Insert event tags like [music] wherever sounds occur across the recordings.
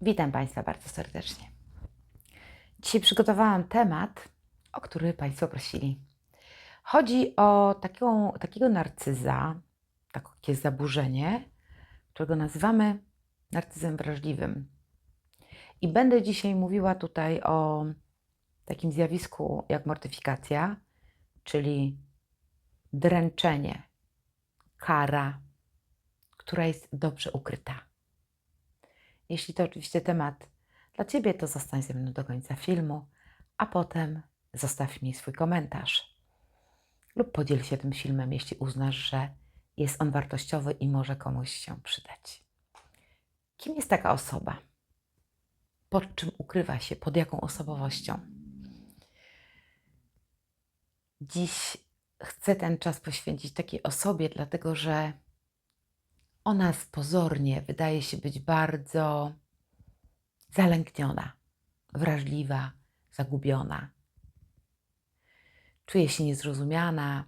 Witam Państwa bardzo serdecznie. Dzisiaj przygotowałam temat, o który Państwo prosili. Chodzi o taką, takiego narcyza, takie zaburzenie, którego nazywamy narcyzem wrażliwym. I będę dzisiaj mówiła tutaj o takim zjawisku jak mortyfikacja, czyli dręczenie, kara, która jest dobrze ukryta. Jeśli to oczywiście temat dla Ciebie, to zostań ze mną do końca filmu, a potem zostaw mi swój komentarz lub podziel się tym filmem, jeśli uznasz, że jest on wartościowy i może komuś się przydać. Kim jest taka osoba? Pod czym ukrywa się? Pod jaką osobowością? Dziś chcę ten czas poświęcić takiej osobie, dlatego że ona pozornie wydaje się być bardzo zalękniona, wrażliwa, zagubiona. Czuje się niezrozumiana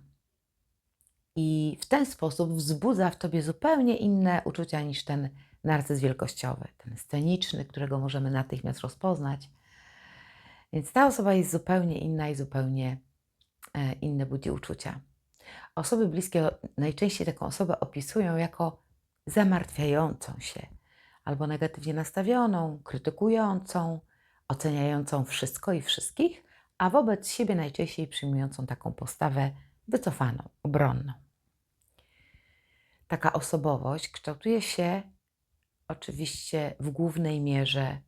i w ten sposób wzbudza w tobie zupełnie inne uczucia niż ten narcyz wielkościowy, ten sceniczny, którego możemy natychmiast rozpoznać. Więc ta osoba jest zupełnie inna i zupełnie e, inne budzi uczucia. Osoby bliskie najczęściej taką osobę opisują jako zamartwiającą się, albo negatywnie nastawioną, krytykującą, oceniającą wszystko i wszystkich, a wobec siebie najczęściej przyjmującą taką postawę wycofaną, obronną. Taka osobowość kształtuje się oczywiście w głównej mierze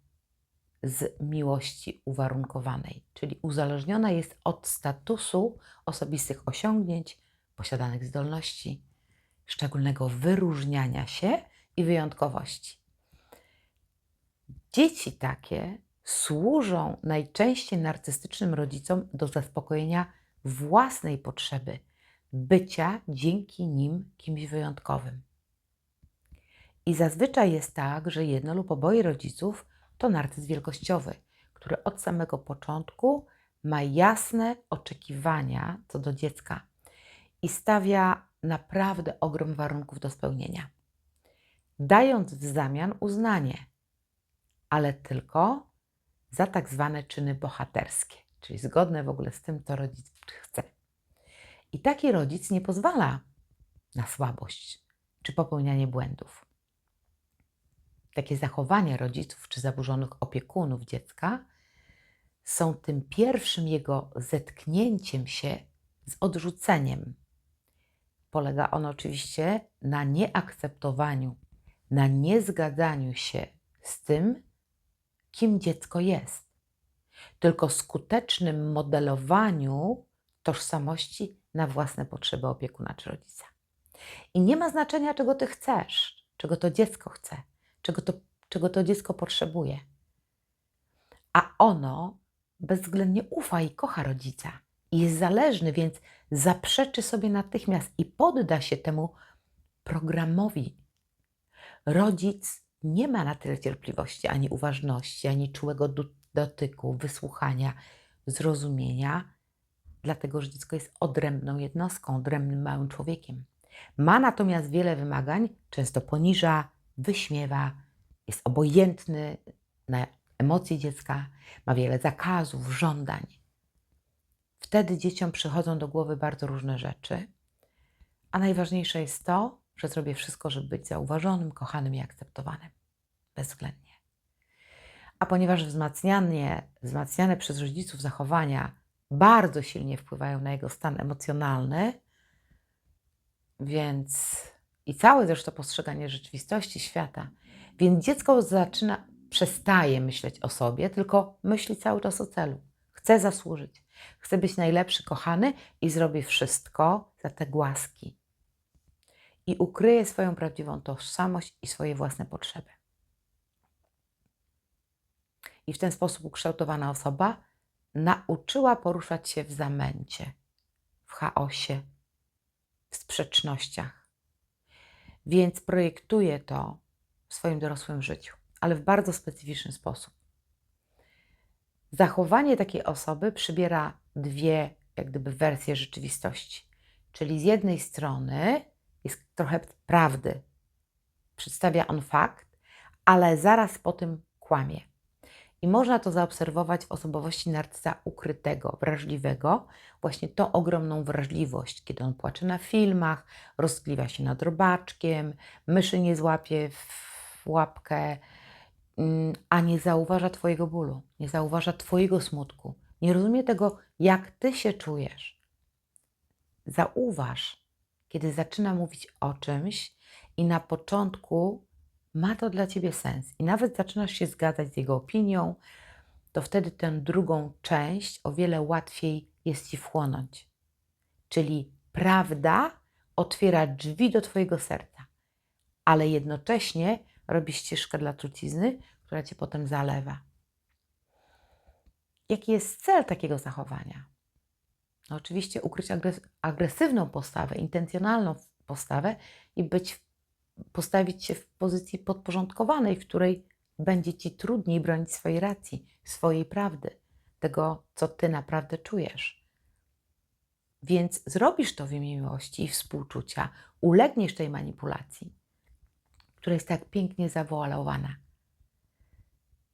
z miłości uwarunkowanej, czyli uzależniona jest od statusu osobistych osiągnięć, posiadanych zdolności, szczególnego wyróżniania się i wyjątkowości. Dzieci takie służą najczęściej narcystycznym rodzicom do zaspokojenia własnej potrzeby bycia dzięki nim kimś wyjątkowym. I zazwyczaj jest tak, że jedno lub oboje rodziców to narcyz wielkościowy, który od samego początku ma jasne oczekiwania co do dziecka i stawia naprawdę ogrom warunków do spełnienia, dając w zamian uznanie, ale tylko za tak zwane czyny bohaterskie, czyli zgodne w ogóle z tym, co rodzic chce. I taki rodzic nie pozwala na słabość czy popełnianie błędów. Takie zachowania rodziców czy zaburzonych opiekunów dziecka są tym pierwszym jego zetknięciem się z odrzuceniem Polega on oczywiście na nieakceptowaniu, na niezgadzaniu się z tym, kim dziecko jest, tylko skutecznym modelowaniu tożsamości na własne potrzeby opiekuna czy rodzica. I nie ma znaczenia, czego ty chcesz, czego to dziecko chce, czego to, czego to dziecko potrzebuje. A ono bezwzględnie ufa i kocha rodzica i jest zależny, więc zaprzeczy sobie natychmiast i podda się temu programowi. Rodzic nie ma na tyle cierpliwości, ani uważności, ani czułego dotyku, wysłuchania, zrozumienia, dlatego że dziecko jest odrębną jednostką, odrębnym małym człowiekiem. Ma natomiast wiele wymagań, często poniża, wyśmiewa, jest obojętny na emocje dziecka, ma wiele zakazów, żądań. Wtedy dzieciom przychodzą do głowy bardzo różne rzeczy, a najważniejsze jest to, że zrobię wszystko, żeby być zauważonym, kochanym i akceptowanym. Bezwzględnie. A ponieważ wzmacnianie, wzmacniane przez rodziców zachowania bardzo silnie wpływają na jego stan emocjonalny, więc i całe zresztą postrzeganie rzeczywistości świata, więc dziecko zaczyna, przestaje myśleć o sobie, tylko myśli cały czas o celu. Chce zasłużyć Chcę być najlepszy, kochany i zrobię wszystko za te głaski. I ukryję swoją prawdziwą tożsamość i swoje własne potrzeby. I w ten sposób ukształtowana osoba nauczyła poruszać się w zamęcie, w chaosie, w sprzecznościach. Więc projektuje to w swoim dorosłym życiu, ale w bardzo specyficzny sposób. Zachowanie takiej osoby przybiera dwie, jak gdyby, wersje rzeczywistości. Czyli z jednej strony jest trochę prawdy, przedstawia on fakt, ale zaraz po tym kłamie. I można to zaobserwować w osobowości narcyza ukrytego, wrażliwego, właśnie tą ogromną wrażliwość, kiedy on płacze na filmach, rozkliwa się nad robaczkiem, myszy nie złapie w łapkę, a nie zauważa Twojego bólu, nie zauważa Twojego smutku, nie rozumie tego, jak Ty się czujesz. Zauważ, kiedy zaczyna mówić o czymś i na początku ma to dla Ciebie sens i nawet zaczynasz się zgadzać z jego opinią, to wtedy tę drugą część o wiele łatwiej jest Ci wchłonąć. Czyli prawda otwiera drzwi do Twojego serca, ale jednocześnie robi ścieżkę dla trucizny, która Cię potem zalewa. Jaki jest cel takiego zachowania? No oczywiście ukryć agres agresywną postawę, intencjonalną postawę i być, postawić się w pozycji podporządkowanej, w której będzie Ci trudniej bronić swojej racji, swojej prawdy, tego, co Ty naprawdę czujesz. Więc zrobisz to w imię miłości i współczucia, ulegniesz tej manipulacji, która jest tak pięknie zawoalowana.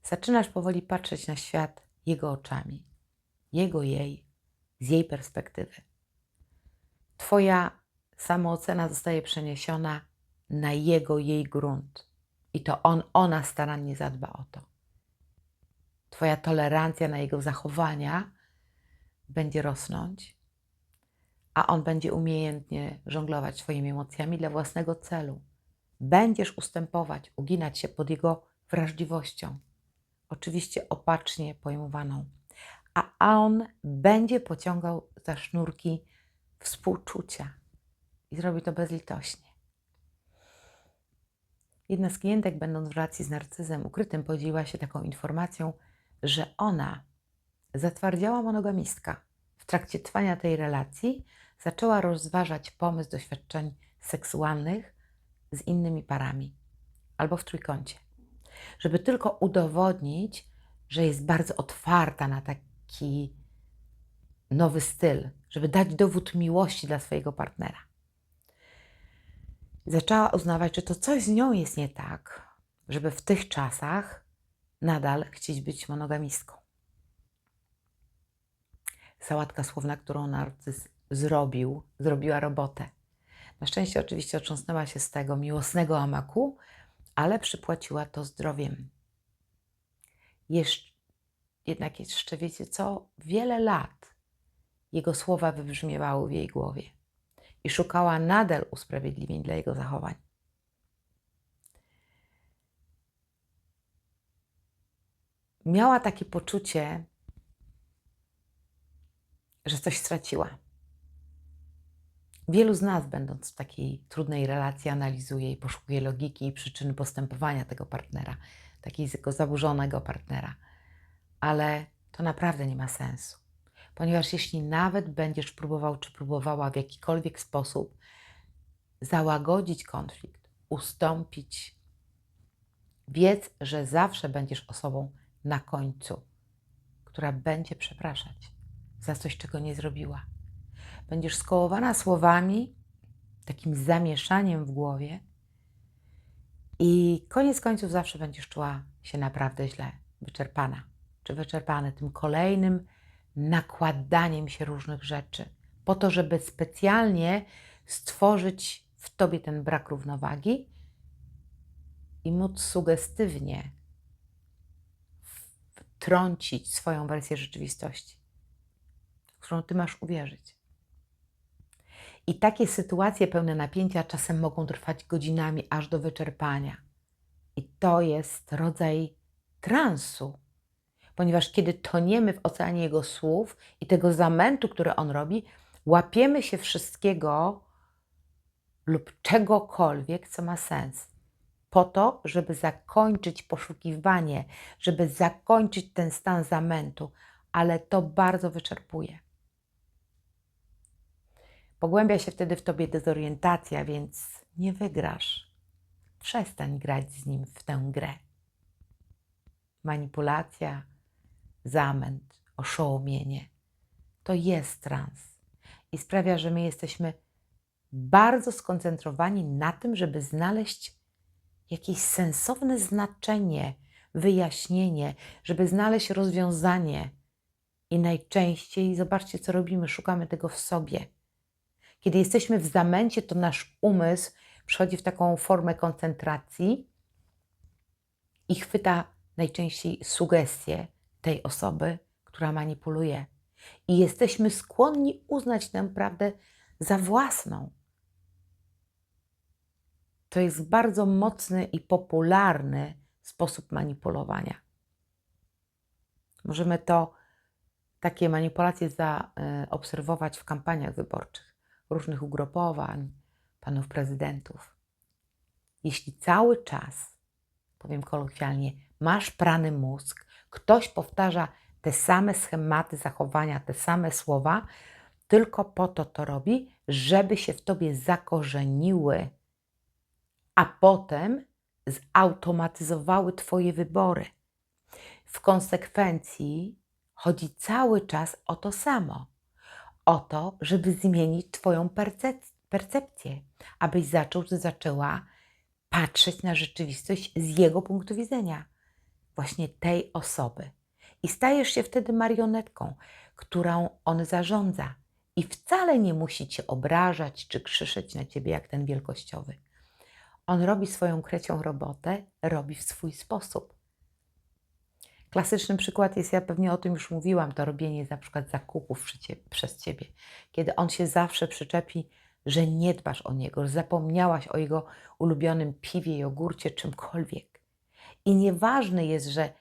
Zaczynasz powoli patrzeć na świat jego oczami, jego, jej, z jej perspektywy. Twoja samoocena zostaje przeniesiona na jego, jej grunt. I to on, ona starannie zadba o to. Twoja tolerancja na jego zachowania będzie rosnąć, a on będzie umiejętnie żonglować swoimi emocjami dla własnego celu. Będziesz ustępować, uginać się pod jego wrażliwością, oczywiście opacznie pojmowaną, a on będzie pociągał za sznurki współczucia i zrobi to bezlitośnie. Jedna z klientek, będąc w relacji z narcyzem ukrytym, podzieliła się taką informacją, że ona, zatwardziała monogamistka, w trakcie trwania tej relacji zaczęła rozważać pomysł doświadczeń seksualnych z innymi parami albo w trójkącie, żeby tylko udowodnić, że jest bardzo otwarta na taki nowy styl, żeby dać dowód miłości dla swojego partnera. Zaczęła uznawać, że to coś z nią jest nie tak, żeby w tych czasach nadal chcieć być monogamistką. Sałatka słowna, którą narcyz zrobił, zrobiła robotę. Na szczęście oczywiście otrząsnęła się z tego miłosnego amaku, ale przypłaciła to zdrowiem. Jeszcze, jednak jeszcze wiecie co? Wiele lat jego słowa wybrzmiewały w jej głowie i szukała nadal usprawiedliwień dla jego zachowań. Miała takie poczucie, że coś straciła. Wielu z nas, będąc w takiej trudnej relacji, analizuje i poszukuje logiki i przyczyny postępowania tego partnera, takiego zaburzonego partnera. Ale to naprawdę nie ma sensu, ponieważ jeśli nawet będziesz próbował czy próbowała w jakikolwiek sposób załagodzić konflikt, ustąpić, wiedz, że zawsze będziesz osobą na końcu, która będzie przepraszać za coś, czego nie zrobiła będziesz skołowana słowami, takim zamieszaniem w głowie i koniec końców zawsze będziesz czuła się naprawdę źle, wyczerpana czy wyczerpany tym kolejnym nakładaniem się różnych rzeczy, po to, żeby specjalnie stworzyć w tobie ten brak równowagi i móc sugestywnie wtrącić swoją wersję rzeczywistości, w którą ty masz uwierzyć. I takie sytuacje pełne napięcia czasem mogą trwać godzinami aż do wyczerpania. I to jest rodzaj transu, ponieważ kiedy toniemy w oceanie jego słów i tego zamętu, który on robi, łapiemy się wszystkiego lub czegokolwiek, co ma sens. Po to, żeby zakończyć poszukiwanie, żeby zakończyć ten stan zamętu, ale to bardzo wyczerpuje. Pogłębia się wtedy w tobie dezorientacja, więc nie wygrasz. Przestań grać z nim w tę grę. Manipulacja, zamęt, oszołomienie to jest trans i sprawia, że my jesteśmy bardzo skoncentrowani na tym, żeby znaleźć jakieś sensowne znaczenie wyjaśnienie, żeby znaleźć rozwiązanie. I najczęściej, zobaczcie, co robimy, szukamy tego w sobie. Kiedy jesteśmy w zamęcie, to nasz umysł przechodzi w taką formę koncentracji i chwyta najczęściej sugestie tej osoby, która manipuluje. I jesteśmy skłonni uznać tę prawdę za własną. To jest bardzo mocny i popularny sposób manipulowania. Możemy to, takie manipulacje zaobserwować w kampaniach wyborczych różnych ugrupowań, panów prezydentów. Jeśli cały czas, powiem kolokwialnie, masz prany mózg, ktoś powtarza te same schematy zachowania, te same słowa, tylko po to to robi, żeby się w tobie zakorzeniły, a potem zautomatyzowały Twoje wybory. W konsekwencji chodzi cały czas o to samo: o to, żeby zmienić Twoją percep- percepcję, abyś zaczął czy zaczęła patrzeć na rzeczywistość z jego punktu widzenia, właśnie tej osoby. I stajesz się wtedy marionetką, którą on zarządza. I wcale nie musi cię obrażać czy krzyczeć na ciebie jak ten wielkościowy. On robi swoją krecią robotę, robi w swój sposób. Klasyczny przykład jest, ja pewnie o tym już mówiłam, to robienie na przykład zakupów przez ciebie, kiedy on się zawsze przyczepi, że nie dbasz o niego, że zapomniałaś o jego ulubionym piwie, jogurcie, czymkolwiek. I nieważne jest, że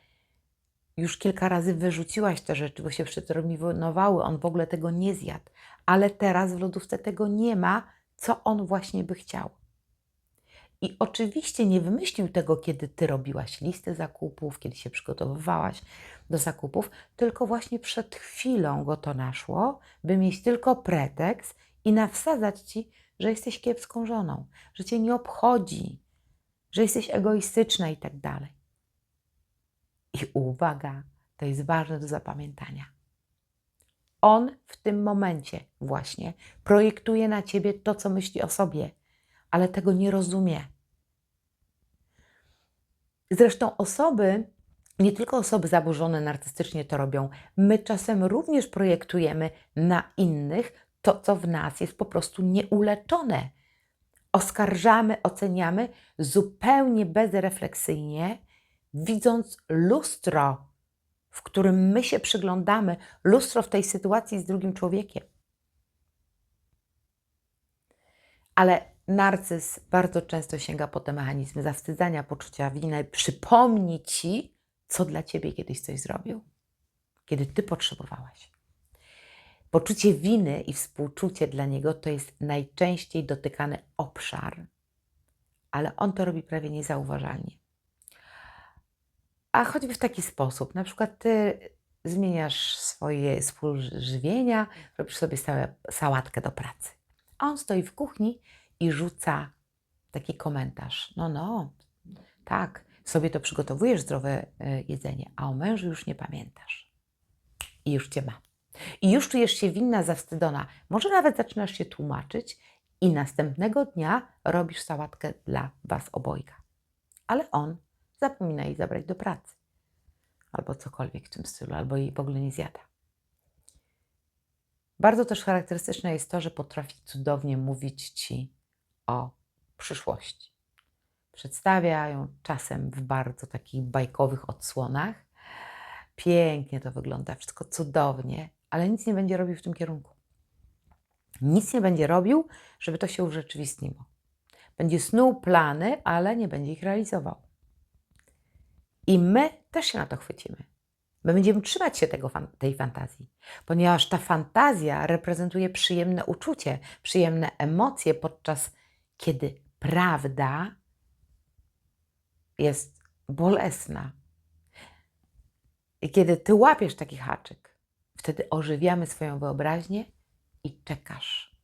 już kilka razy wyrzuciłaś te rzeczy, bo się przeterminowały, on w ogóle tego nie zjadł, ale teraz w lodówce tego nie ma, co on właśnie by chciał. I oczywiście nie wymyślił tego, kiedy ty robiłaś listę zakupów, kiedy się przygotowywałaś do zakupów, tylko właśnie przed chwilą go to naszło, by mieć tylko pretekst i nawsadzać ci, że jesteś kiepską żoną, że cię nie obchodzi, że jesteś egoistyczna i tak dalej. I uwaga, to jest ważne do zapamiętania. On w tym momencie właśnie projektuje na ciebie to, co myśli o sobie ale tego nie rozumie. Zresztą osoby, nie tylko osoby zaburzone narcystycznie to robią, my czasem również projektujemy na innych to, co w nas jest po prostu nieuleczone. Oskarżamy, oceniamy zupełnie bezrefleksyjnie, widząc lustro, w którym my się przyglądamy, lustro w tej sytuacji z drugim człowiekiem. Ale narcyz bardzo często sięga po te mechanizmy zawstydzania, poczucia winy, przypomni ci, co dla ciebie kiedyś coś zrobił, kiedy ty potrzebowałaś. Poczucie winy i współczucie dla niego to jest najczęściej dotykany obszar, ale on to robi prawie niezauważalnie. A choćby w taki sposób, na przykład ty zmieniasz swoje współżywienia, robisz sobie sałatkę do pracy. A on stoi w kuchni i rzuca taki komentarz. No, no, tak, sobie to przygotowujesz zdrowe e, jedzenie, a o mężu już nie pamiętasz. I już cię ma. I już czujesz się winna, zawstydzona. Może nawet zaczynasz się tłumaczyć i następnego dnia robisz sałatkę dla was obojga. Ale on zapomina jej zabrać do pracy. Albo cokolwiek w tym stylu, albo jej w ogóle nie zjada. Bardzo też charakterystyczne jest to, że potrafi cudownie mówić ci o przyszłości. Przedstawia ją czasem w bardzo takich bajkowych odsłonach. Pięknie to wygląda, wszystko cudownie, ale nic nie będzie robił w tym kierunku. Nic nie będzie robił, żeby to się urzeczywistniło. Będzie snuł plany, ale nie będzie ich realizował. I my też się na to chwycimy. My będziemy trzymać się tego, tej fantazji, ponieważ ta fantazja reprezentuje przyjemne uczucie, przyjemne emocje podczas kiedy prawda jest bolesna. I kiedy ty łapiesz taki haczyk, wtedy ożywiamy swoją wyobraźnię i czekasz.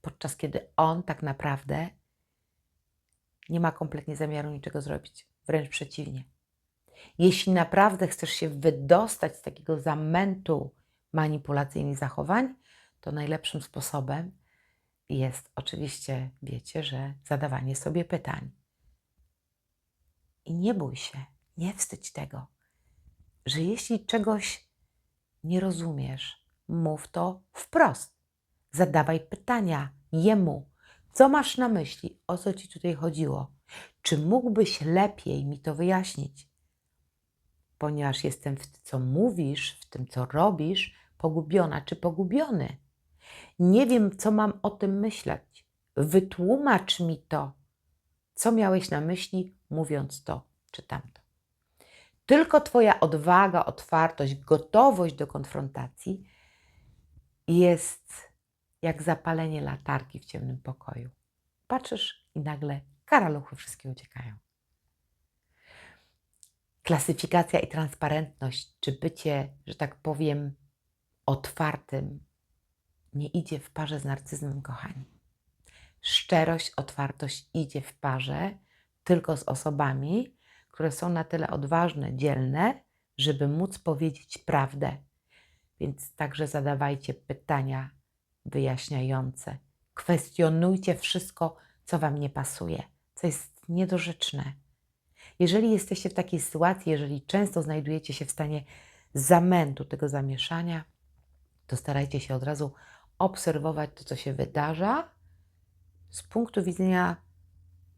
Podczas kiedy on tak naprawdę nie ma kompletnie zamiaru niczego zrobić, wręcz przeciwnie. Jeśli naprawdę chcesz się wydostać z takiego zamętu manipulacyjnych zachowań, to najlepszym sposobem jest oczywiście, wiecie, że zadawanie sobie pytań. I nie bój się, Nie wstydź tego, że jeśli czegoś nie rozumiesz, mów to wprost. Zadawaj pytania jemu. Co masz na myśli? O co ci tutaj chodziło? Czy mógłbyś lepiej mi to wyjaśnić? Ponieważ jestem w tym, co mówisz, w tym, co robisz, pogubiona czy pogubiony. Nie wiem, co mam o tym myśleć. Wytłumacz mi to, co miałeś na myśli, mówiąc to czy tamto. Tylko Twoja odwaga, otwartość, gotowość do konfrontacji jest jak zapalenie latarki w ciemnym pokoju. Patrzysz i nagle karaluchy wszystkie uciekają. Klasyfikacja i transparentność, czy bycie, że tak powiem, otwartym, nie idzie w parze z narcyzmem, kochani. Szczerość, otwartość idzie w parze tylko z osobami, które są na tyle odważne, dzielne, żeby móc powiedzieć prawdę. Więc także zadawajcie pytania wyjaśniające. Kwestionujcie wszystko, co Wam nie pasuje, co jest niedorzeczne. Jeżeli jesteście w takiej sytuacji, jeżeli często znajdujecie się w stanie zamętu, tego zamieszania, to starajcie się od razu obserwować to, co się wydarza z punktu widzenia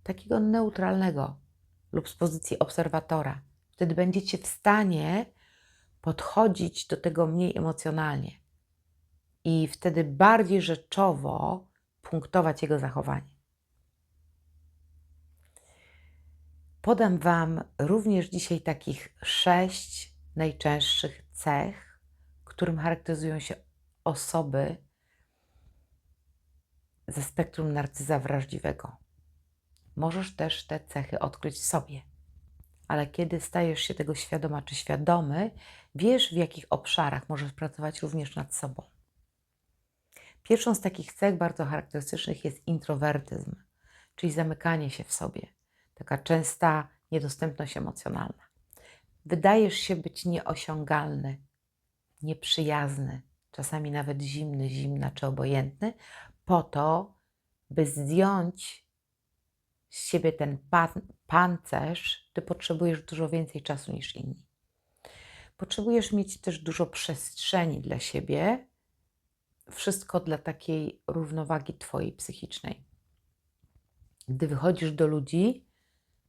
takiego neutralnego lub z pozycji obserwatora. Wtedy będziecie w stanie podchodzić do tego mniej emocjonalnie i wtedy bardziej rzeczowo punktować jego zachowanie. Podam Wam również dzisiaj takich sześć najczęstszych cech, którym charakteryzują się osoby ze spektrum narcyza wrażliwego. Możesz też te cechy odkryć w sobie, ale kiedy stajesz się tego świadoma czy świadomy, wiesz w jakich obszarach możesz pracować również nad sobą. Pierwszą z takich cech bardzo charakterystycznych jest introwertyzm, czyli zamykanie się w sobie, taka częsta niedostępność emocjonalna. Wydajesz się być nieosiągalny, nieprzyjazny, czasami nawet zimny, zimna czy obojętny, po to, by zdjąć z siebie ten pan, pancerz, ty potrzebujesz dużo więcej czasu niż inni. Potrzebujesz mieć też dużo przestrzeni dla siebie, wszystko dla takiej równowagi Twojej psychicznej. Gdy wychodzisz do ludzi,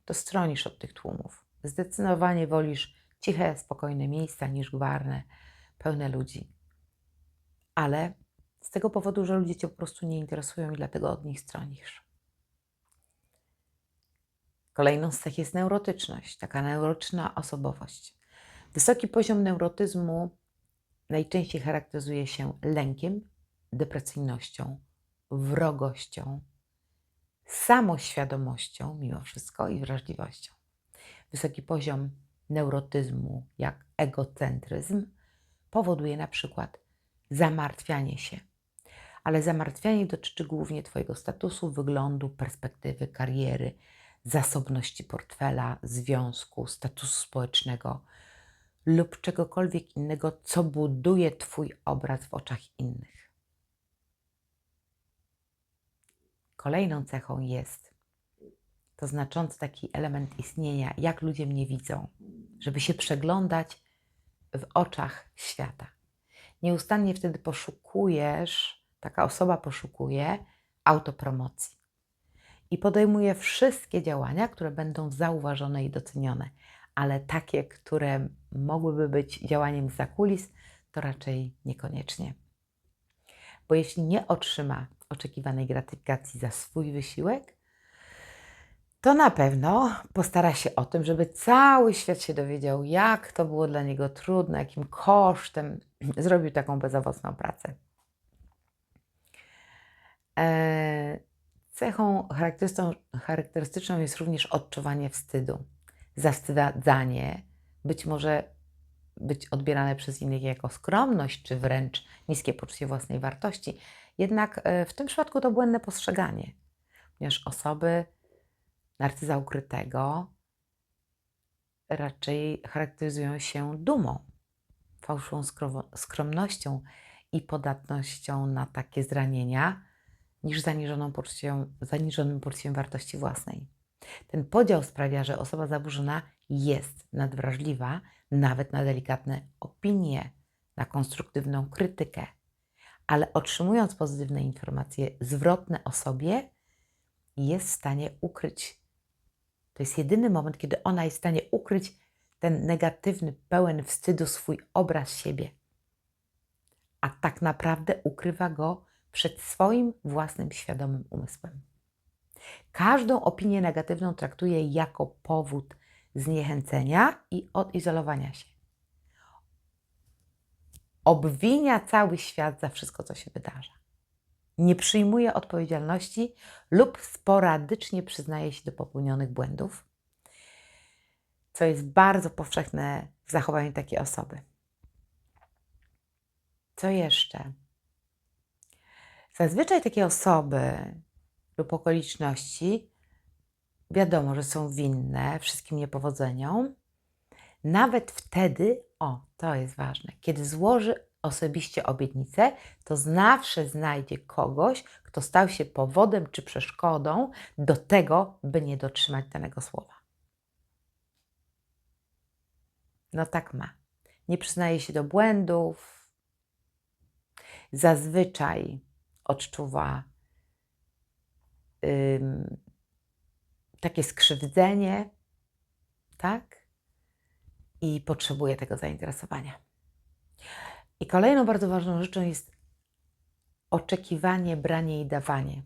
to stronisz od tych tłumów. Zdecydowanie wolisz ciche, spokojne miejsca niż gwarne, pełne ludzi. Ale z tego powodu, że ludzie Cię po prostu nie interesują i dlatego od nich stronisz. Kolejną z cech jest neurotyczność, taka neurotyczna osobowość. Wysoki poziom neurotyzmu najczęściej charakteryzuje się lękiem, depresyjnością, wrogością, samoświadomością mimo wszystko i wrażliwością. Wysoki poziom neurotyzmu, jak egocentryzm, powoduje na przykład zamartwianie się. Ale zamartwianie dotyczy głównie Twojego statusu, wyglądu, perspektywy, kariery, zasobności portfela, związku, statusu społecznego lub czegokolwiek innego, co buduje Twój obraz w oczach innych. Kolejną cechą jest to znaczący taki element istnienia, jak ludzie mnie widzą, żeby się przeglądać w oczach świata. Nieustannie wtedy poszukujesz, taka osoba poszukuje autopromocji i podejmuje wszystkie działania, które będą zauważone i docenione, ale takie, które mogłyby być działaniem za kulis, to raczej niekoniecznie. Bo jeśli nie otrzyma oczekiwanej gratyfikacji za swój wysiłek, to na pewno postara się o tym, żeby cały świat się dowiedział, jak to było dla niego trudne, jakim kosztem [clears throat] zrobił taką bezowocną pracę. E, cechą charakterystyczną, jest również odczuwanie wstydu, zawstydzanie, być może być odbierane przez innych jako skromność, czy wręcz niskie poczucie własnej wartości. Jednak e, w tym przypadku to błędne postrzeganie, ponieważ osoby narcyza ukrytego raczej charakteryzują się dumą, fałszywą skromnością i podatnością na takie zranienia, niż zaniżoną poczuciem, zaniżonym poczuciem wartości własnej. Ten podział sprawia, że osoba zaburzona jest nadwrażliwa nawet na delikatne opinie, na konstruktywną krytykę, ale otrzymując pozytywne informacje zwrotne o sobie, jest w stanie ukryć. To jest jedyny moment, kiedy ona jest w stanie ukryć ten negatywny, pełen wstydu swój obraz siebie. A tak naprawdę ukrywa go przed swoim własnym świadomym umysłem. Każdą opinię negatywną traktuje jako powód zniechęcenia i odizolowania się. Obwinia cały świat za wszystko, co się wydarza. Nie przyjmuje odpowiedzialności lub sporadycznie przyznaje się do popełnionych błędów, co jest bardzo powszechne w zachowaniu takiej osoby. Co jeszcze? Zazwyczaj takie osoby lub okoliczności wiadomo, że są winne wszystkim niepowodzeniom, nawet wtedy, o, to jest ważne, kiedy złoży osobiście obietnicę, to zawsze znajdzie kogoś, kto stał się powodem czy przeszkodą do tego, by nie dotrzymać danego słowa. No tak ma. Nie przyznaje się do błędów. Zazwyczaj odczuwa ym, takie skrzywdzenie, tak? I potrzebuje tego zainteresowania. I kolejną bardzo ważną rzeczą jest oczekiwanie, branie i dawanie.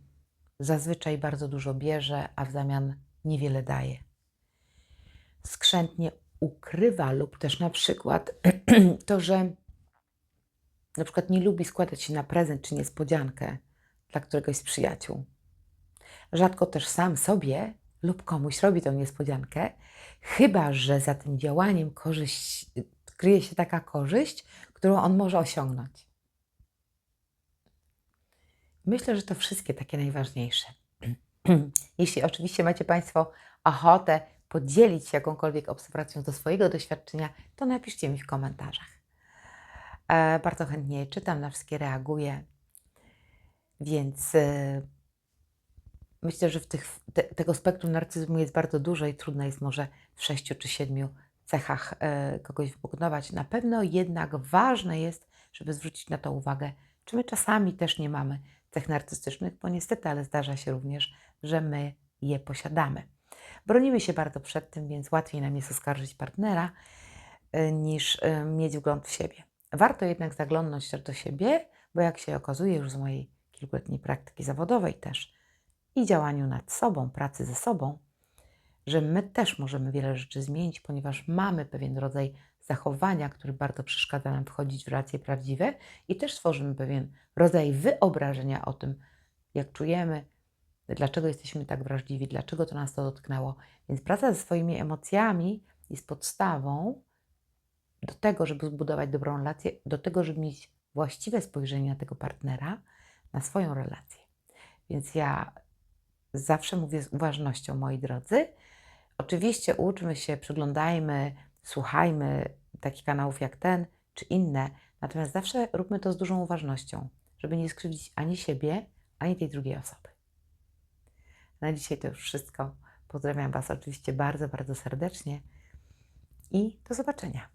Zazwyczaj bardzo dużo bierze, a w zamian niewiele daje. Skrzętnie ukrywa lub też na przykład [clears throat] to, że na przykład nie lubi składać się na prezent czy niespodziankę dla któregoś z przyjaciół. Rzadko też sam sobie lub komuś robi tą niespodziankę, chyba że za tym działaniem korzyść, kryje się taka korzyść, którą on może osiągnąć. Myślę, że to wszystkie takie najważniejsze. [clears throat] Jeśli oczywiście macie Państwo ochotę podzielić się jakąkolwiek obserwacją ze swojego doświadczenia, to napiszcie mi w komentarzach. E, bardzo chętnie czytam, na wszystkie reaguję. Więc e, myślę, że w tych, te, tego spektrum narcyzmu jest bardzo dużo i trudno jest może w sześciu czy siedmiu cechach e, kogoś wypugnować. Na pewno jednak ważne jest, żeby zwrócić na to uwagę, czy my czasami też nie mamy cech narcystycznych, bo niestety, ale zdarza się również, że my je posiadamy. Bronimy się bardzo przed tym, więc łatwiej nam jest oskarżyć partnera e, niż mieć wgląd w siebie. Warto jednak zaglądnąć też do siebie, bo jak się okazuje już z mojej kilkuletniej praktyki zawodowej też i działaniu nad sobą, pracy ze sobą, że my też możemy wiele rzeczy zmienić, ponieważ mamy pewien rodzaj zachowania, który bardzo przeszkadza nam wchodzić w relacje prawdziwe i też tworzymy pewien rodzaj wyobrażenia o tym, jak czujemy, dlaczego jesteśmy tak wrażliwi, dlaczego to nas to dotknęło. Więc praca ze swoimi emocjami jest podstawą do tego, żeby zbudować dobrą relację, do tego, żeby mieć właściwe spojrzenie na tego partnera, na swoją relację. Więc ja zawsze mówię z uważnością, moi drodzy. Oczywiście uczmy się, przyglądajmy, słuchajmy takich kanałów jak ten czy inne, natomiast zawsze róbmy to z dużą uważnością, żeby nie skrzywdzić ani siebie, ani tej drugiej osoby. Na dzisiaj to już wszystko. Pozdrawiam Was oczywiście bardzo, bardzo serdecznie i do zobaczenia.